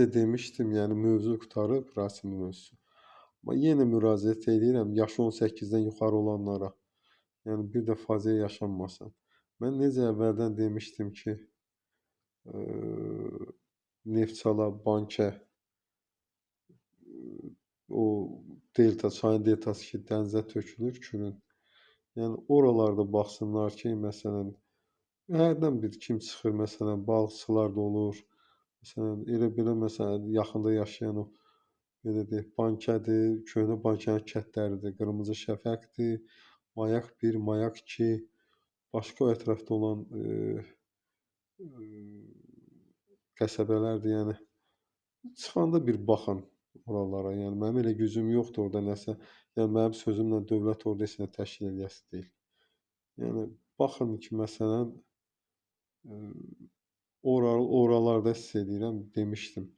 de demişdim, yəni mövzu qurtarıb, Rasim mövzusu. Amma yenə müraciət eləyirəm yaşı 18-dən yuxarı olanlara, yəni bir də faciə yaşanmasın. Mən necə əvvəldən demişdim ki, eee, Neftçala, Bankə, o delta, çayın deltası ki, dənizə tökülür, Kürün. Yəni oralarda baxsınlar ki, məsələn, hərdən bir kim çıxır, məsələn, balıqçılar da olur. Məsələn, elə-belə məsələn, yaxında yaşayan o, belə deyək, Bankədir, köhnə Bankənin kəndləridir, Qırmızı Şəfəqdir, Mayak 1, Mayak 2, başqa o ətrafda olan, eee, ııı, qəsəbələrdir, yəni. Çıxanda bir baxın oralara, yəni mənim elə gücüm yoxdur orda nəsə, yəni mənim sözümlə dövlət orada heç nə təşkil eləyəsi deyil. Yəni baxın ki, məsələn, ora oralarda hiss eləyirəm, demişdim.